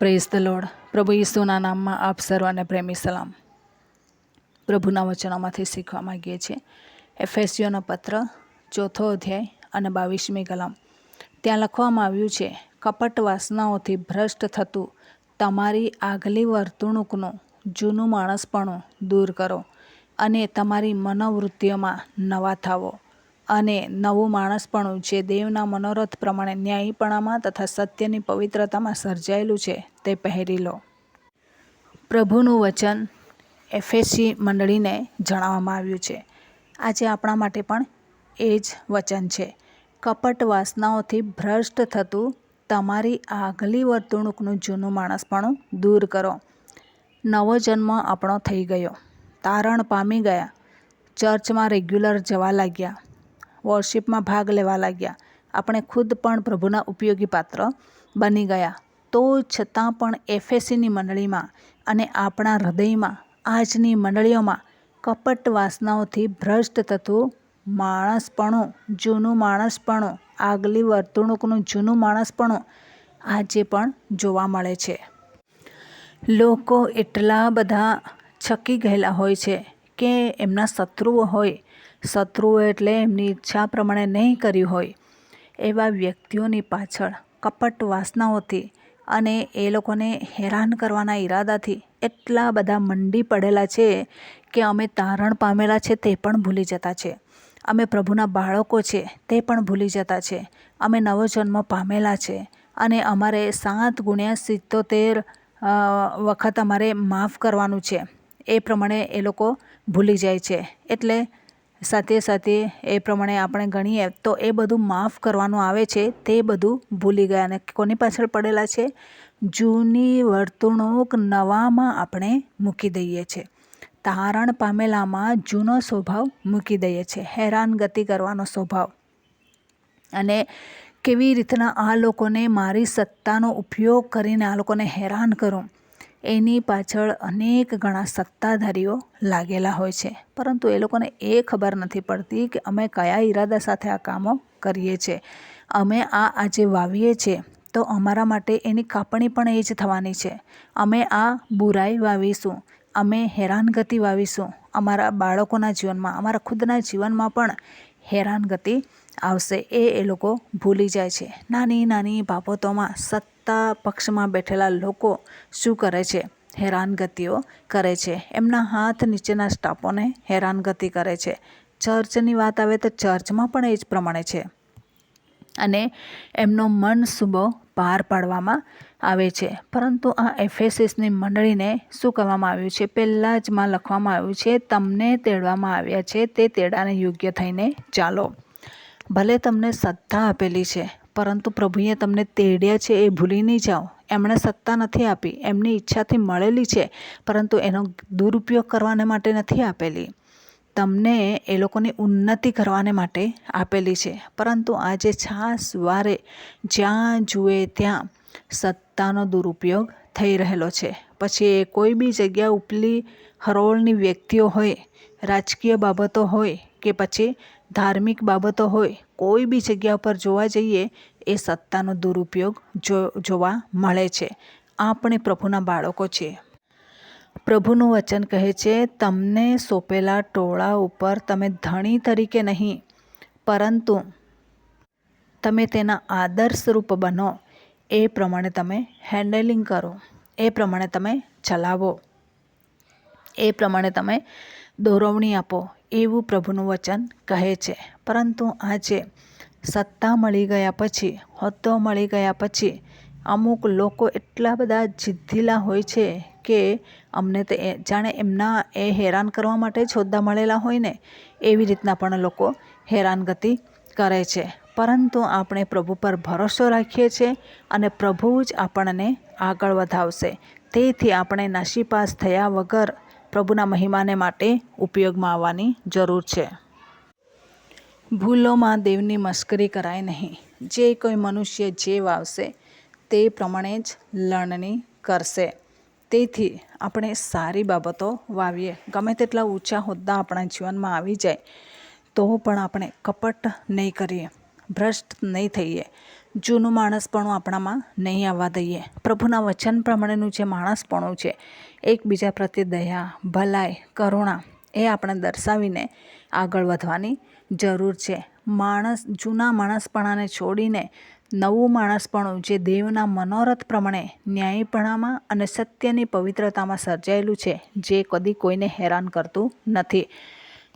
Praise load પ્રભુ ઈસુના નામમાં આપ સર્વને પ્રેમી સલામ. પ્રભુના વચનોમાંથી શીખવા માગીએ છીએ. એફએસયુનો પત્ર, ચોથો અધ્યાય અને બાવીસમી કલમ. ત્યાં લખવામાં આવ્યું છે, કપટ વાસનાઓથી ભ્રષ્ટ થતું તમારી આગલી વર્તણૂકનું જૂનું માણસપણું દૂર કરો અને તમારી મનોવૃત્તિઓમાં નવા થાવો. અને નવું માણસપણું જે દેવના મનોરથ પ્રમાણે ન્યાયીપણામાં તથા સત્યની પવિત્રતામાં સર્જાયેલું છે, તે પહેરી લો. પ્રભુનું વચન એફએસસી મંડળીને જણાવવામાં આવ્યું છે. આજે આપણા માટે પણ એ જ વચન છે. કપટ વાસનાઓથી ભ્રષ્ટ થતું તમારી આગલી વર્તણૂકનું જૂનું માણસપણું દૂર કરો. નવો જન્મ આપણો થઈ ગયો. તારણ પામી ગયા. ચર્ચમાં રેગ્યુલર જવા લાગ્યા. વર્શિપમાં ભાગ લેવા લાગ્યા. આપણે ખુદ પણ પ્રભુના ઉપયોગી પાત્ર બની ગયા. તો છતાં પણ એફએસીની મંડળીમાં અને આપણા હૃદયમાં, આજની મંડળીઓમાં કપટ વાસનાઓથી ભ્રષ્ટ થતું માણસપણું, જૂનું માણસપણું, આગલી વર્તણૂકનું જૂનું માણસપણું આજે પણ જોવા મળે છે. લોકો એટલા બધા છકી ગયેલા હોય છે કે એમના શત્રુઓ હોય શત્રુઓ એટલે એમની ઈચ્છા પ્રમાણે નહીં કર્યું હોય. એવા વ્યક્તિઓની પાછળ કપટ વાસનાઓથી અને એ લોકોને હેરાન કરવાના ઈરાદાથી એટલા બધા મંડી પડેલા છે કે અમે તારણ પામેલા છે તે પણ ભૂલી જતા છે. અમે પ્રભુના બાળકો છે તે પણ ભૂલી જતા છે. અમે નવો જન્મ પામેલા છે અને અમારે સાત ગુણ્યા સિત્તોતેર વખત અમારે માફ કરવાનું છે. એ પ્રમાણે એ લોકો ભૂલી જાય છે. એટલે સાથે સાથે એ પ્રમાણે આપણે ગણીએ તો એ બધું માફ કરવાનું આવે છે, તે બધું ભૂલી ગયા અને કોની પાછળ પડેલા છે? જૂની વર્તણૂક નવામાં આપણે મૂકી દઈએ છીએ તારણ પામેલામાં જૂનો સ્વભાવ મૂકી દઈએ છીએ હેરાનગતિ કરવાનો સ્વભાવ. અને કેવી રીતના આ લોકોને મારી સત્તાનો ઉપયોગ કરીને આ લોકોને હેરાન કરું? એની પાછળ અનેક ઘણા સત્તાધારીઓ લાગેલા હોય છે. પરંતુ એ લોકોને એ ખબર નથી પડતી કે અમે કયા ઈરાદા સાથે આ કામો કરીએ છીએ. અમે આ આજે વાવીએ છીએ તો અમારા માટે એની કાપણી પણ એ જ થવાની છે. અમે આ બુરાઈ વાવીશું. અમે હેરાનગતિ વાવીશું. અમારા બાળકોના જીવનમાં, અમારા ખુદના જીવનમાં પણ હેરાનગતિ આવશે. એ એ લોકો ભૂલી જાય છે. નાની નાની બાબતોમાં સત્તા પક્ષમાં બેઠેલા લોકો શું કરે છે? હેરાનગતિઓ કરે છે. એમના હાથ નીચેના સ્ટાફોને હેરાનગતિ કરે છે. ચર્ચની વાત આવે તો ચર્ચમાં પણ એ જ પ્રમાણે છે. અને એમનો મન સુબો બહાર પાડવામાં આવે છે. પરંતુ આ એફએસએસની મંડળીને શું કહેવામાં આવ્યું છે? પહેલાં જ માં લખવામાં આવ્યું છે, તમને તેડવામાં આવ્યા છે, તે તેડાને યોગ્ય થઈને ચાલો. ભલે તમને સત્તા આપેલી છે પરંતુ પ્રભુએ તમને તેડ્યા છે એ ભૂલી નહીં જાઓ. એમણે સત્તા નથી આપી, એમની ઈચ્છાથી મળેલી છે, પરંતુ એનો દુરુપયોગ કરવાને માટે નથી આપેલી. તમને એ લોકોની ઉન્નતિ કરવાને માટે આપેલી છે, પરંતુ આજે છાસ વારે જ્યાં જુએ ત્યાં સત્તાનો દુરુપયોગ થઈ રહેલો છે. પછી એ કોઈ બી જગ્યા ઉપલી હરોળની વ્યક્તિઓ હોય, રાજકીય બાબતો હોય કે પછી ધાર્મિક બાબતો હોય, કોઈ બી જગ્યા પર જોવા જઈએ એ સત્તાનો દુરુપયોગ જો, જોવા મળે છે. આપણે પ્રભુના બાળકો છીએ પ્રભુનું વચન કહે છે, તમને સોંપેલા ટોળા ઉપર તમે ધણી તરીકે નહીં, પરંતુ તમે તેના આદર્શરૂપ બનો. એ પ્રમાણે તમે હેન્ડલિંગ કરો. એ પ્રમાણે તમે ચલાવો. એ પ્રમાણે તમે દોરવણી આપો. એવું પ્રભુનું વચન કહે છે. પરંતુ આજે સત્તા મળી ગયા પછી, હોદ્દો મળી ગયા પછી અમુક લોકો એટલા બધા જિદ્દીલા હોય છે કે અમને તે જાણે એમના એ હેરાન કરવા માટે જ હોદ્દા મળેલા હોય ને, એવી રીતના પણ લોકો હેરાનગતિ કરે છે. પરંતુ આપણે પ્રભુ પર ભરોસો રાખીએ છીએ અને પ્રભુ જ આપણને આગળ વધાવશે. તેથી આપણે નાસીપાસ થયા વગર પ્રભુના મહિમાને માટે ઉપયોગમાં આવવાની જરૂર છે. ભૂલોમાં દેવની મશ્કરી કરાય નહીં. જે કોઈ મનુષ્ય જે વાવશે તે પ્રમાણે જ લણણી કરશે. તેથી આપણે સારી બાબતો વાવીએ. ગમે તેટલા ઊંચા હોદ્દા આપણા જીવનમાં આવી જાય, તો પણ આપણે કપટ નહીં કરીએ, ભ્રષ્ટ નહીં થઈએ. જૂનું માણસપણું આપણામાં નહીં આવવા દઈએ. પ્રભુના વચન પ્રમાણેનું જે માણસપણું છે, એકબીજા પ્રત્યે દયા, ભલાઈ, કરુણા એ આપણે દર્શાવીને આગળ વધવાની જરૂર છે. માણસ, જૂના માણસપણાને છોડીને નવું માણસપણું, જે દેવના મનોરથ પ્રમાણે ન્યાયપણામાં અને સત્યની પવિત્રતામાં સર્જાયેલું છે, જે કદી કોઈને હેરાન કરતું નથી.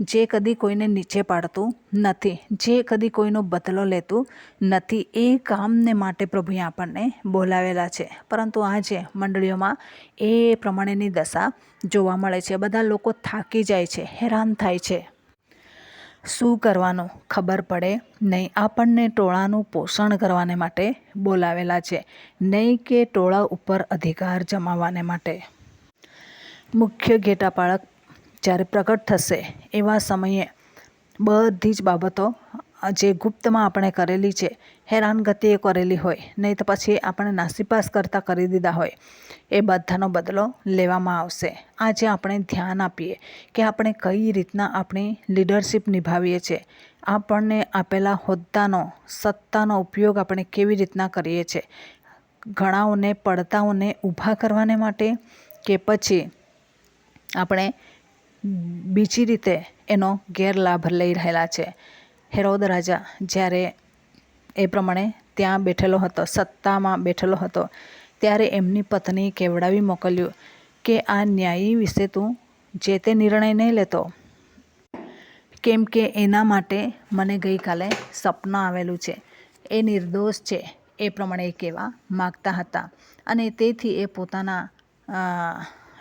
જે કદી કોઈને નીચે પાડતું નથી, જે કદી કોઈનો બદલો લેતું નથી, એ કામને માટે પ્રભુએ આપણને બોલાવેલા છે. પરંતુ આજે મંડળીઓમાં એ પ્રમાણેની દશા જોવા મળે છે. બધા લોકો થાકી જાય છે, હેરાન થાય છે. શું કરવાનું ખબર પડે નહીં. આપણને ટોળાનું પોષણ કરવાને માટે બોલાવેલા છે, નહીં કે ટોળા ઉપર અધિકાર જમાવવાને માટે. મુખ્ય ઘેટાપાળક જ્યારે પ્રગટ થશે એવા સમયે બધી જ બાબતો જે ગુપ્તમાં આપણે કરેલી છે હેરાનગતિએ કરેલી હોય, નહીં તો પછી આપણે નાસીપાસ કરતાં કરી દીધા હોય, એ બધાનો બદલો લેવામાં આવશે. આજે આપણે ધ્યાન આપીએ કે આપણે કઈ રીતના આપણી લીડરશિપ નિભાવીએ છીએ આપણને આપેલા હોદ્દાનો, સત્તાનો ઉપયોગ આપણે કેવી રીતના કરીએ છીએ ઘણાઓને, પડતાઓને ઊભા કરવાને માટે કે પછી આપણે બીજી રીતે એનો ગેરલાભ લઈ રહેલા છે. હેરોદ રાજા જ્યારે એ પ્રમાણે ત્યાં બેઠેલો હતો, સત્તામાં બેઠેલો હતો, ત્યારે એમની પત્ની કેવડાવી મોકલ્યું કે, આ ન્યાયી વિશે તું જે તે નિર્ણય નહીં લેતો, કેમ કે એના માટે મને ગઈકાલે સપનું આવેલું છે. એ નિર્દોષ છે, એ પ્રમાણે એ કહેવા માગતા હતા. અને તેથી એ પોતાના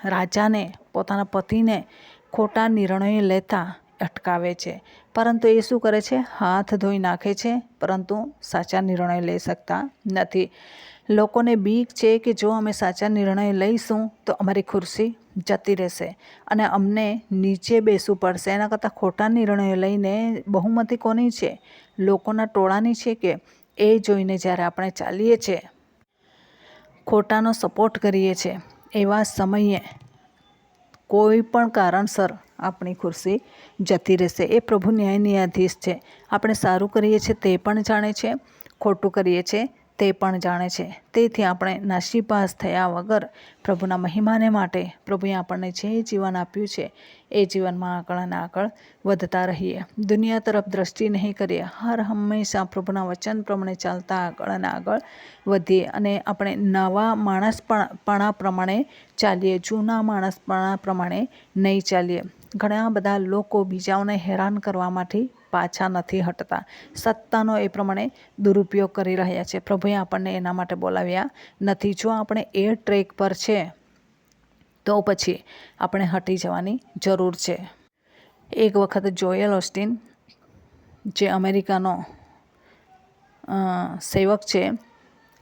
રાજાને, પોતાના પતિને ખોટા નિર્ણયો લેતા અટકાવે છે. પરંતુ એ શું કરે છે? હાથ ધોઈ નાખે છે, પરંતુ સાચા નિર્ણય લઈ શકતા નથી. લોકોને બીક છે કે જો અમે સાચા નિર્ણય લઈશું, તો અમારી ખુરશી જતી રહેશે અને અમને નીચે બેસવું પડશે. એના કરતાં ખોટા નિર્ણયો લઈને બહુમતી કોની છે? લોકોના ટોળાની છે કે એ જોઈને જ્યારે આપણે ચાલીએ છીએ? ખોટાનો સપોર્ટ કરીએ છીએ. એવા સમયે કોઈ પણ કારણસર આપણી ખુરશી જતી રહેશે. એ પ્રભુ ન્યાય ન્યાયાધીશ છે. આપણે સારું કરીએ છીએ તે પણ જાણે છે, ખોટું કરીએ છીએ. તે પણ જાણે છે. તેથી આપણે નાસીપાસ થયા વગર પ્રભુના મહિમાને માટે પ્રભુએ આપણને જે જીવન આપ્યું છે, એ જીવનમાં આગળ અને આગળ વધતા રહીએ. દુનિયા તરફ દ્રષ્ટિ નહીં કરીએ. હર હંમેશા પ્રભુના વચન પ્રમાણે ચાલતા આગળ અને આગળ વધીએ અને આપણે નવા માણસપણા પ્રમાણે ચાલીએ. જૂના માણસપણા પ્રમાણે નહીં ચાલીએ. ઘણા બધા લોકો બીજાઓને હેરાન કરવામાંથી પાછા નથી હટતા. સત્તાનો એ પ્રમાણે દુરુપયોગ કરી રહ્યા છે. પ્રભુએ આપણને એના માટે બોલાવ્યા નથી. જો આપણે એ ટ્રેક પર છે, તો પછી આપણે હટી જવાની જરૂર છે. એક વખત જોયેલ ઓસ્ટિન, જે અમેરિકાનો સેવક છે,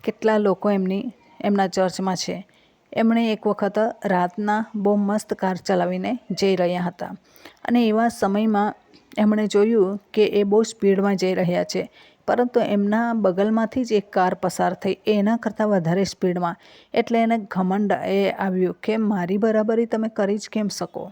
કેટલા લોકો એમની, એમના ચર્ચમાં છે. એમણે એક વખત રાતના બહુ મસ્ત કાર ચલાવીને જઈ રહ્યા હતા. અને એવા સમયમાં એમણે જોયું કે એ બહુ સ્પીડમાં જઈ રહ્યા છે, પરંતુ એમના બગલમાંથી જ એક કાર પસાર થઈ. એના કરતાં વધારે સ્પીડમાં. એટલે એને ઘમંડ એ આવ્યું કે મારી બરાબરી તમે કરી જ કેમ શકો?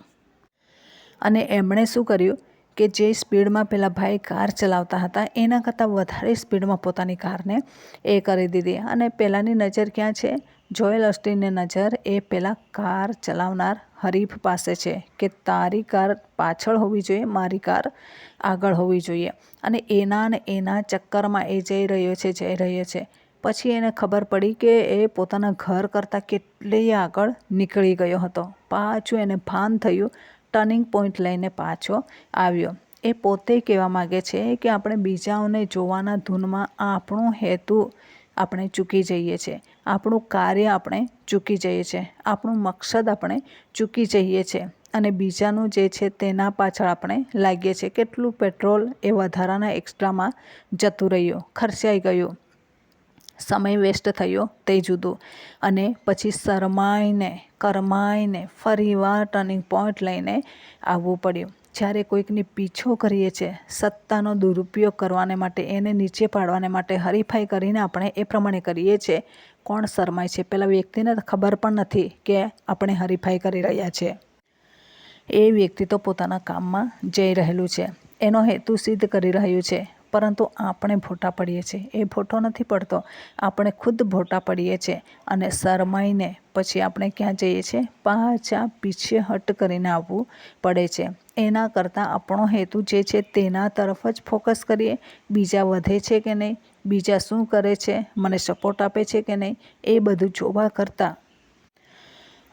અને એમણે શું કર્યું કે જે સ્પીડમાં પેલા ભાઈ કાર ચલાવતા હતા, એના કરતાં વધારે સ્પીડમાં પોતાની કારને એ કરી દીધી. અને પહેલાંની નજર ક્યાં છે? જોયેલ અસ્ટીનની નજર એ પેલા કાર ચલાવનાર હરીફ પાસે છે કે તારી કાર પાછળ હોવી જોઈએ, મારી કાર આગળ હોવી જોઈએ. અને એના ને એના ચક્કરમાં એ જઈ રહ્યો છે, જઈ રહ્યો છે. પછી એને ખબર પડી કે એ પોતાના ઘર કરતાં કેટલી આગળ નીકળી ગયો હતો. પાછું એને ભાન થયું, ટર્નિંગ પોઈન્ટ લઈને પાછો આવ્યો. એ પોતે કહેવા માગે છે કે આપણે બીજાઓને જોવાના ધૂનમાં આપણો હેતુ આપણે ચૂકી જઈએ છીએ. આપણું કાર્ય આપણે ચૂકી જઈએ છીએ, આપણું મકસદ આપણે ચૂકી જઈએ છીએ અને બીજાનું જે છે તેના પાછળ આપણે લાગીએ છીએ. કેટલું પેટ્રોલ એ વધારાના એક્સ્ટ્રામાં જતું રહ્યું, ખર્ચાઈ ગયું, સમય વેસ્ટ થયો તે જુદું. અને પછી શરમાઈને, કરમાઈને ફરીવાર ટર્નિંગ પોઈન્ટ લઈને આવવું પડ્યું. જ્યારે કોઈકની પીછો કરીએ છીએ, સત્તાનો દુરુપયોગ કરવાને માટે, એને નીચે પાડવાને માટે હરીફાઈ કરીને આપણે એ પ્રમાણે કરીએ છીએ. કોણ શરમાય છે? પેલા વ્યક્તિને ખબર પણ નથી કે આપણે હરીફાઈ કરી રહ્યા છીએ. એ વ્યક્તિ તો પોતાના કામમાં જઈ રહેલું છે. એનો હેતુ સિદ્ધ કરી રહ્યું છે. પરંતુ આપણે ભોટા પડીએ છીએ. એ ભોટો નથી પડતો. આપણે ખુદ ભોટા પડીએ છીએ અને શરમાઈને પછી આપણે ક્યાં જઈએ છીએ? પાછા પીછે હટ કરીને આવવું પડે છે. એના કરતાં આપણો હેતુ જે છે તેના તરફ જ ફોકસ કરીએ. બીજા વધે છે કે નહીં? બીજા શું કરે છે? મને સપોર્ટ આપે છે કે નહીં? એ બધું જોવા કરતાં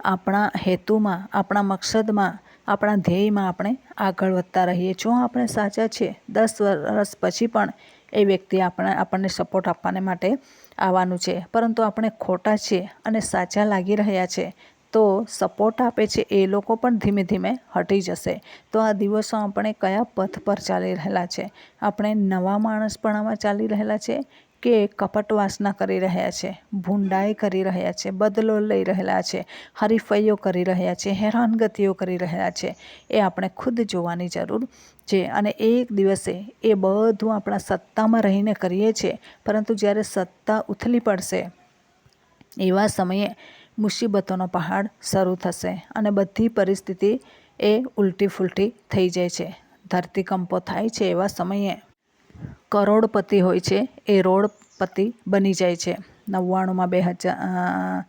આપણા હેતુમાં, આપણા મકસદમાં આપણા ધ્યેયમાં આપણે આગળ વધતા રહીએ જો આપણે સાચા છીએ, દસ વર્ષ પછી પણ એ વ્યક્તિ આપણે, આપણને સપોર્ટ આપવાને માટે આવવાનું છે. પરંતુ આપણે ખોટા છીએ અને સાચા લાગી રહ્યા છે, તો સપોર્ટ આપે છે એ લોકો પણ ધીમે ધીમે હટી જશે. તો આ દિવસો આપણે કયા પથ પર ચાલી રહેલા છે? આપણે નવા માણસપણામાં ચાલી રહેલા છે કે કપટ વાસના કરી રહ્યા છે, ભૂંડાઈ કરી રહ્યા છે, બદલો લઈ રહેલા છે હરીફૈયો કરી રહ્યા છે, હેરાનગતિઓ કરી રહ્યા છે, એ આપણે ખુદ જોવાની જરૂર છે. અને એક દિવસે એ બધું આપણા સત્તામાં રહીને કરીએ છીએ, પરંતુ જ્યારે સત્તા ઉથલી પડશે, એવા સમયે મુસીબતોનો પહાડ શરૂ થશે અને બધી પરિસ્થિતિ એ ઉલટી ફૂલટી થઈ જાય છે. ધરતીકંપો થાય છે એવા સમયે કરોડપતિ હોય છે, એ રોડપતિ બની જાય છે. નવ્વાણુંમાં બે હજાર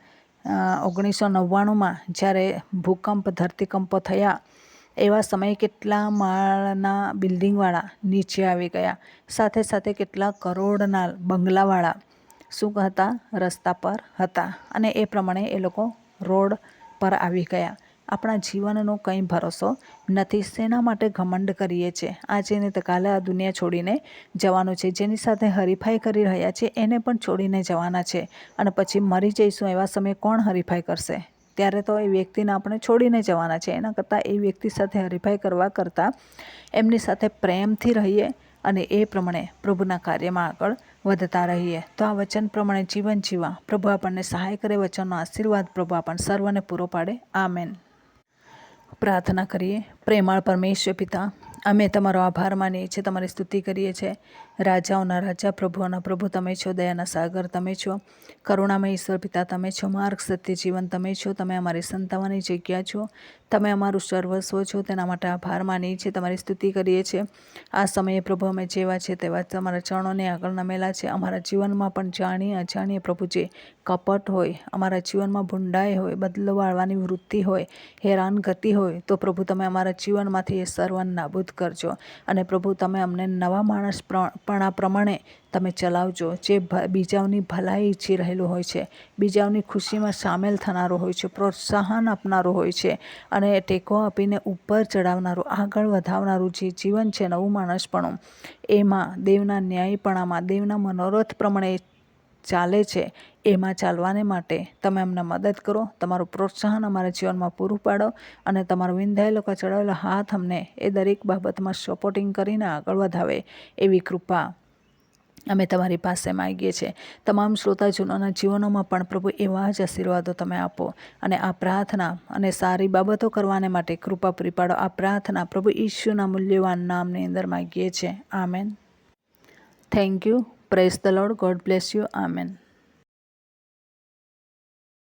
ઓગણીસો નવ્વાણુંમાં જ્યારે ભૂકંપ, ધરતીકંપો થયા, એવા સમયે કેટલા માળના બિલ્ડિંગવાળા નીચે આવી ગયા. સાથે સાથે કેટલા કરોડના બંગલાવાળા શું હતા રસ્તા પર હતા. અને એ પ્રમાણે એ લોકો રોડ પર આવી ગયા. આપણા જીવનનો કંઈ ભરોસો નથી, શેના માટે ઘમંડ કરીએ છીએ? આજે ને તો કાલે આ દુનિયા છોડીને જવાનું છે. જેની સાથે હરીફાઈ કરી રહ્યા છે એને પણ છોડીને જવાના છે. અને પછી મરી જઈશું એવા સમયે કોણ હરીફાઈ કરશે? ત્યારે તો એ વ્યક્તિને આપણે છોડીને જવાના છે. એના કરતાં એ વ્યક્તિ સાથે હરીફાઈ કરવા કરતાં એમની સાથે પ્રેમથી રહીએ અને એ પ્રમાણે પ્રભુના કાર્યમાં આગળ વધતા રહીએ. તો આ વચન પ્રમાણે જીવન જીવા પ્રભુ આપણને સહાય કરે, વચનનો આશીર્વાદ પ્રભુ આપણને સર્વને પૂરો પાડે. આમેન. પ્રાર્થના કરીએ. પ્રેમાળ પરમેશ્વર પિતા અમે તમારો આભાર માનીએ છીએ તમારી સ્તુતિ કરીએ છીએ. રાજાઓના રાજા, પ્રભુઓના પ્રભુ તમે છો, દયાના સાગર તમે છો, કરુણામય ઈશ્વર પિતા તમે છો, માર્ગ, સત્ય, જીવન તમે છો, તમે અમારી સંતાવાની જગ્યા છો, તમે અમારું સર્વસ્વ છો, તેના માટે આભાર માનીએ છીએ, તમારી સ્તુતિ કરીએ છીએ. આ સમયે પ્રભુ અમે જેવા છે તેવા તમારા ચરણોને આગળ નમેલા છે. અમારા જીવનમાં પણ જાણીએ અજાણીએ પ્રભુ જે કપટ હોય, અમારા જીવનમાં ભૂંડાઈ હોય બદલો વાળવાની વૃત્તિ હોય, હેરાન ગતિ હોય, તો પ્રભુ તમે અમારા જીવનમાંથી એ સર્વ નાબૂદ કરજો. અને પ્રભુ તમે અમને નવા માણસ પણ આ પ્રમાણે તમે ચલાવજો. જે બીજાઓની ભલાઈ ઈચ્છી રહેલું હોય છે, બીજાઓની ખુશીમાં સામેલ થનારો હોય છે, પ્રોત્સાહન આપનારું હોય છે અને ટેકો આપીને ઉપર ચડાવનારું આગળ વધાવનારું જે જીવન છે, નવું માણસપણું, એમાં દેવના ન્યાયપણામાં, દેવના મનોરથ પ્રમાણે ચાલે છે, એમાં ચાલવાને માટે તમે અમને મદદ કરો, તમારું પ્રોત્સાહન અમારા જીવનમાં પૂરું પાડો અને તમારો વિંધાયેલો કચડાવેલો હાથ અમને એ દરેક બાબતમાં સપોર્ટિંગ કરીને આગળ વધાવે એવી કૃપા અમે તમારી પાસે માગીએ છીએ. તમામ શ્રોતાજનોના જીવનોમાં પણ પ્રભુ એવા જ આશીર્વાદો તમે આપો અને આ પ્રાર્થના અને સારી બાબતો કરવાને માટે કૃપા પૂરી પાડો. આ પ્રાર્થના પ્રભુ ઈશ્વના મૂલ્યવાન નામની અંદર માગીએ છીએ. Amen. Thank you praise the Lord God bless you amen